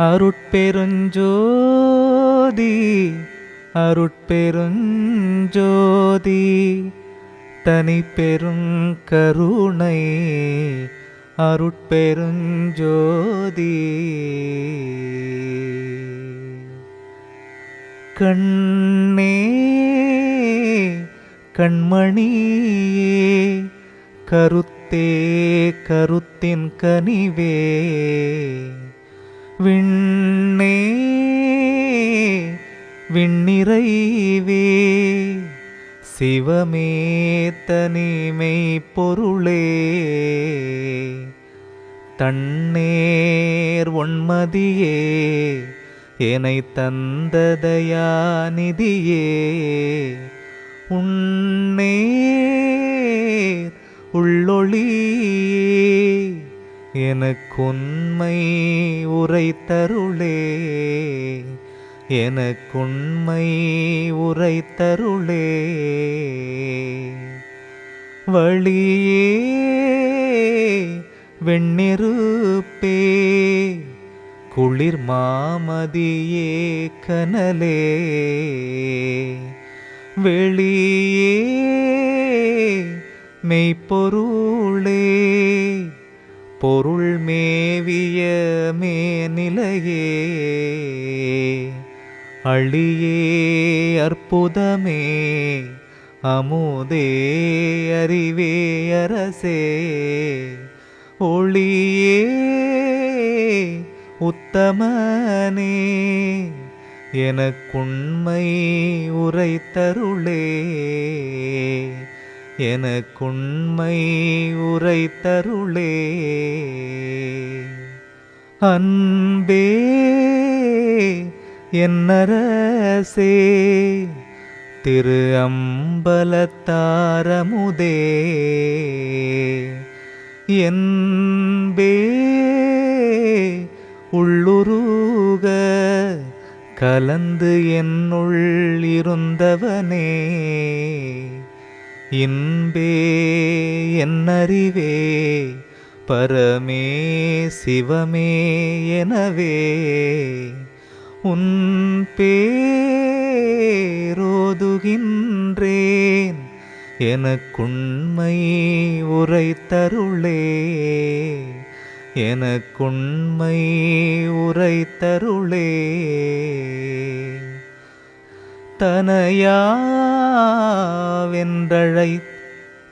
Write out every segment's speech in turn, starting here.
அருட்பெருஞ்சோதி அருட்பெருஞ்சோதி தனி பெருங்கருணை அருட்பெருஞ்சோதி. கண்ணே கண்மணியே கருத்தே கருத்தின் கனிவே விண்ணே விண்ணிறைவே சிவமே தனிமை பொருளே தன்னேர் ஒன்மதியே என்னை தந்ததயாநிதியே உன் எனக்குண்மை உரைத்தருளே எனக்குண்மை உரைத்தருளே. வழியே வெண்ணிருப்பே குளிர் மாமதியே கனலே. வெளியே மெய்ப்பொருளே பொருள் மேவிய மேநிலையே அழியே அற்புதமே அமுதே அறிவே அரசே. ஒளியே உத்தமனே எனக்குண்மை உரைத்தருளே. எனக்குண்மை உரைத்தருளே. அன்பே என்னரசே திரு அம்பலத்தாரமுதே. என்பே உள்ளுருக கலந்து என்னுள் இருந்தவனே. இன்பே என்னறிவே பரமே சிவமே எனவே. உன் பேரோதுகின்றேன் எனக்குண்மை உரைத்தருளே. எனக்குண்மை உரைத்தருளே. தனையா தனையாவென்றழை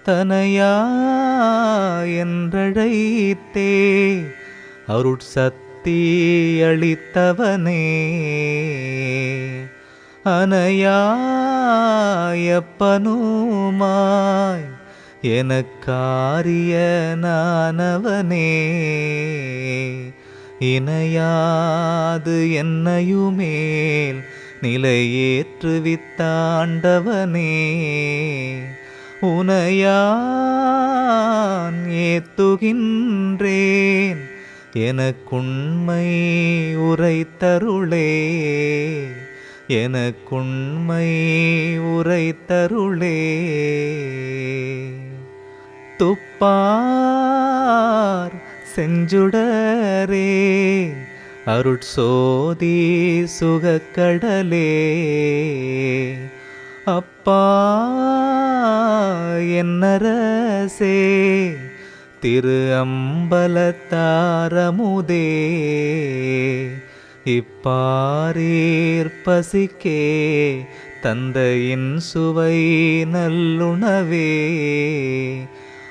தனையா என்றழைத்தே அருட்சக்தி அளித்தவனே. அனையாயப்பனுமாய் எனக்காரிய நானவனே இணையாது என்னையுமேல் நிலையேற்றுவித்தாண்டவனே. உனையான் ஏத்துகின்றேன். எனக்குண்மை உரைத்தருளே. எனக்குண்மை உரைத்தருளே. துப்பார் செஞ்சுடரே. அருட்சோதி சுகக்கடலே. அப்பா என்னரசே திரு அம்பலத்தாரமுதே இப்பாரீர் பசிக்கே தந்தையின் சுவை நல்லுணவே.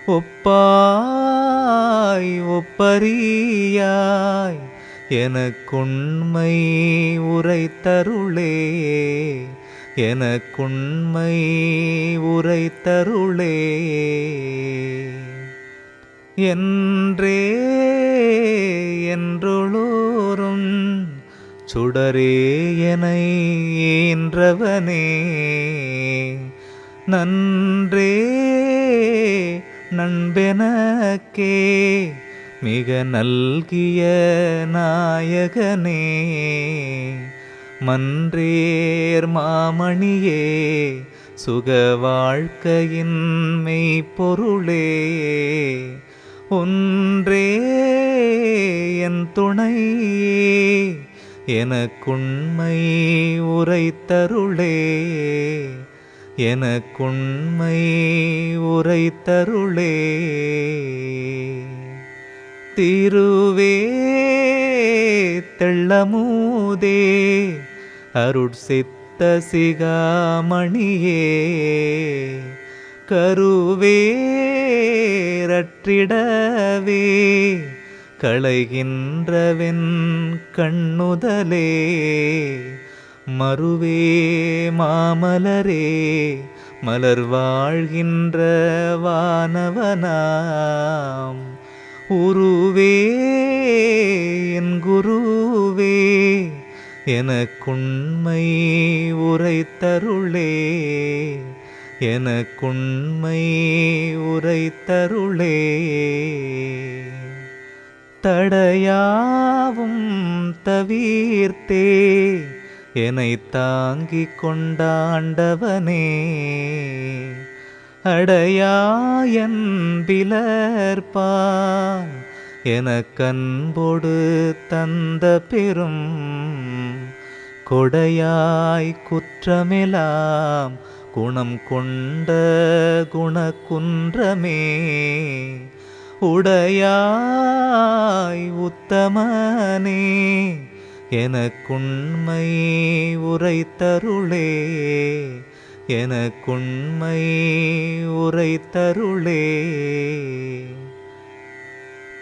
ஒப்பாய் ஒப்பரியாய் எனக்குண்மை உரைத்தருளே எனக்குண்மை உரைத்தருளே. என்றே என்றொளோரும் சுடரே என ஏன்றவனே நன்றே நண்பெனக்கே. மிக நல்கிய நாயகனே மன்றேர் மாமணியே சுக வாழ்க்கையின் மெய்ப்பொருளே ஒன்றே என் துணை எனக்குண்மை உரைத்தருளே எனக்குண்மை உரைத்தருளே. திருவே தெள்ளமூதே அருட்சித்த சிகாமணியே கருவேரற்றிடவே களைகின்றவென் கண்ணுதலே மறுவே மாமலரே மலர் வாழ்கின்ற வானவனாம். உருவே என் குருவே எனக்குண்மை உரைத்தருளே எனக்குண்மை உரைத்தருளே. தடையாவும் தவிர்த்தே என்னை தாங்கிக் கொண்டாண்டவனே. அடையாயன் பிலர்பால் எனக்கன்போடு தந்த பெரும் கொடையாய் குற்றமெலாம் குணம் கொண்ட குணக்குன்றமே. உடையாய் உத்தமனே எனக்குண்மை உரைத்தருளே. எனக்குண்மை உரைத்தருளே.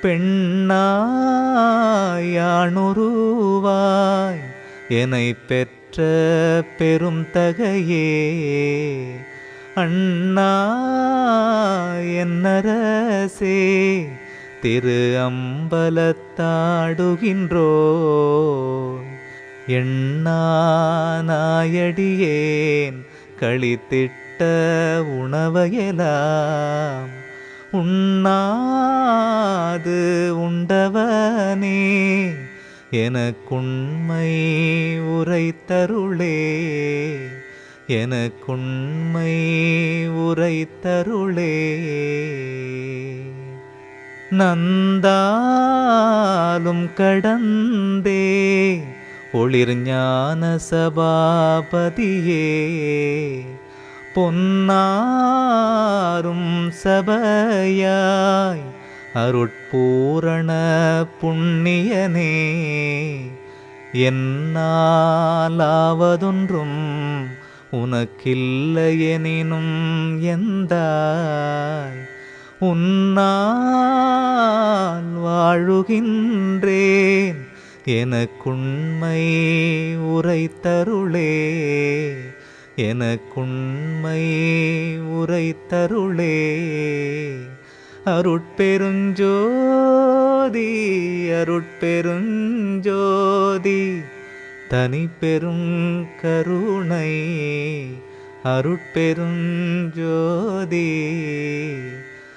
பெண்ணாயானுருவாய் என்னை பெற்ற பெரும் தகையே அண்ணா என்னரசே திரு அம்பலத்தாடுகின்றோ. எண்ணா நாயடியேன் கழித்திட்ட உணவையெல்லாம் உண்ணாது உண்டவனே எனக்குண்மை உரைத்தருளே. எனக்குண்மை உரைத்தருளே. நந்தாலும் கடந்தே ஒளிர் ஞான சபாபதியே பொன்னாரும் சபையாய் அருட்பூரண புண்ணியனே என்னாலாவதொன்றும் உனக்கில்லையெனினும் எந்தாய் உன்னால் வாழுகின்றேன் எனக்குண்மை உரைத்தருளே எனக்குண்மை உரைத்தருளே. அருட்பெருஞ்சோதி அருட்பெருஞ்சோதி தனி பெரும் கருணை அருட்பெருஞ்சோதி.